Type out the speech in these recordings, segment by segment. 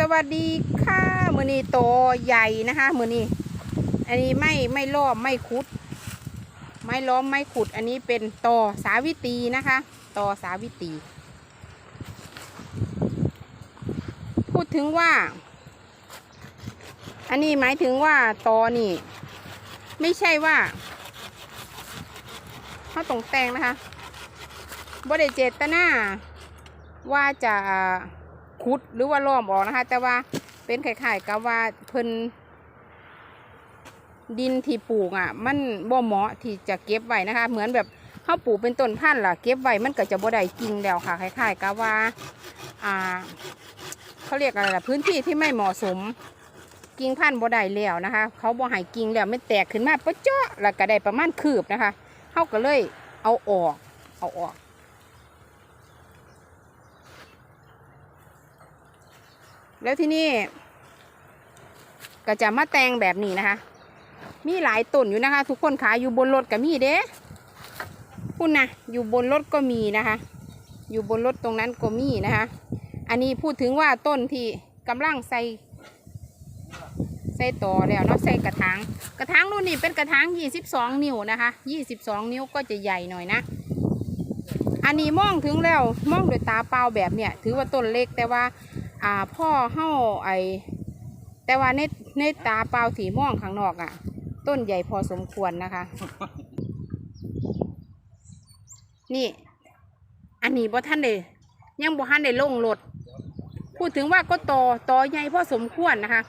สวัสดีค่ะมือนี้โตใหญ่นะคะมือนี้ อันนี้ไม่ไม่ล้อมไม่ขุด ไม่ล้อมไม่ขุด อันนี้เป็นต่อสาวิตีนะคะต่อสาวิตี พูดถึงว่า อันนี้หมายถึงว่าตอนี่ ไม่ใช่ว่าเขาตรงแต่งนะคะบริเจตนาว่าจะ ขุดหรือว่าล้อมออกนะคะ แต่ว่าเป็นไข่ๆกับว่าเพิ่นดินที่ปลูกอะ มันบ่เหมาะที่จะเก็บไว้นะคะ เหมือนแบบเขาปลูกเป็นต้นพันธุ์ล่ะเก็บไว้มันก็จะบ่ได้กิ่งแล้วค่ะคล้ายๆกับว่า อ่าเขาเรียกอะไรล่ะพื้นที่ที่ไม่เหมาะสมกิ่งพันธุ์บ่ได้แล้วนะคะ เขาบ่ให้กิ่งแล้วไม่แตกขึ้นมาปะเจาะแล้วก็ได้ประมาณคืบนะคะเขาก็เลยเอาออกเอาออก แล้วที่นี่ ก็จะมาแต่งแบบนี้นะคะ มีหลายต้นอยู่นะคะ ทุกคนขายอยู่บนรถก็มีเด้คุณนะอยู่บนรถก็มีนะคะ อยู่บนรถตรงนั้นก็มีนะคะ อันนี้พูดถึงว่าต้นที่กำลังใส่ใส่ต่อแล้วเนาะใส่กระถางกระถางรุ่นนี้เป็นกระถาง22 นิ้วนะคะ 22 นิ้วก็จะใหญ่หน่อยนะ อันนี้มองถึงแล้วมองด้วยตาเปล่าแบบเนี้ยถือว่าต้นเล็กแต่ว่า อ่าพ่อเฮ้าไอแต่ว่าในในตาเปล่าสีม่วงข้างนอกอะ่ะ ต้นใหญ่พอสมควรนะคะ นี่ อันนี้บ่ท่านเลยยังบ่ท่านได้ลงรถพูดถึงว่าก็โตโตใหญ่พอสมควรนะคะ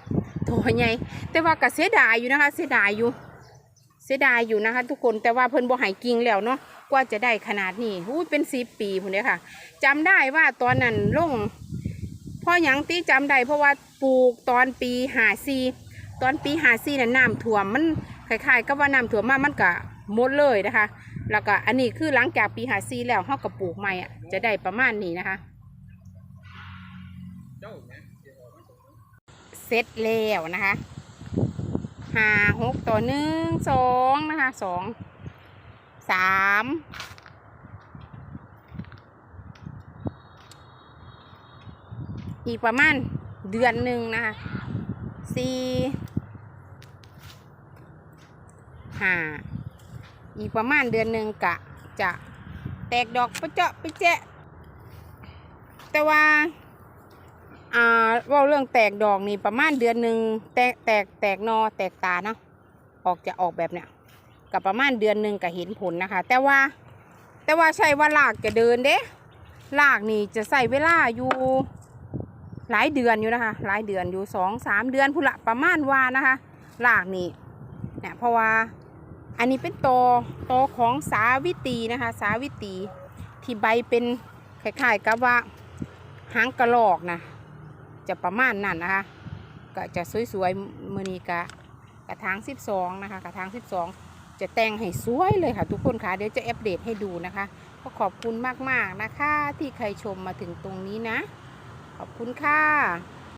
โตใหญ่แต่ว่าก็เสียดายอยู่นะคะ เสียดายอยู่ เสียดายอยู่นะคะ ทุกคนแต่ว่าเพิ่นบ่หายกิ่งแล้วเนาะกว่าจะได้ขนาดนี้อู้เป็นสิบปีพุ่นเด้อค่ะจำได้ว่าตอนนั้นลง พ่อหยังตีจำได้เพราะว่าปลูกตอนปีหาซีตอนปีหาซีน่ะน้ำท่วมมันคล้ายๆกับว่าน้ำท่วมมามันก็หมดเลยนะคะ แล้วก็อันนี้คือหลังจากปีหาซีแล้วเขาก็ปลูกใหม่อะจะได้ประมาณนี้นะคะเสร็จแล้วนะคะห้าหกต่อหนึ่งสองนะคะสองสาม อีกประมาณเดือนหนึ่งนะคะสี่ห้าอีกประมาณเดือนหนึ่งกะจะแตกดอกปะเจาะไปะแจะแต่ว่าอ่าเว่าเรื่องแตกดอกนี่ประมาณเดือนหนึ่งแตกแตกแตกนอแตกตาเนาะออกจะออกแบบเนี้ยกับประมาณเดือนหนึ่งก็เห็นผลนะคะ แต่ว่าแต่ว่าใช่ว่าลากจะเดินเด้ลากนี่จะใส่เวลาอยู่ หลายเดือนอยู่นะคะ หลายเดือนอยู่สองสามเดือนพุละประมาณว่านะคะลากนี่เนี่ยเพราะว่าอันนี้เป็นตอตของสาวิตีนะคะ สาวิตีที่ใบเป็นคล้ายๆกับว่าหางกระรอกนะจะประมาณนั้นนะคะ ก็จะสวยๆมือนีกะกระถาง12 นะคะ กระถาง 12 จะแต่งให้สวยเลยค่ะทุกคนค่ะ เดี๋ยวจะอัปเดตให้ดูนะคะ ก็ขอบคุณมากๆนะคะ ที่ใครชมมาถึงตรงนี้นะ ขอบคุณค่ะ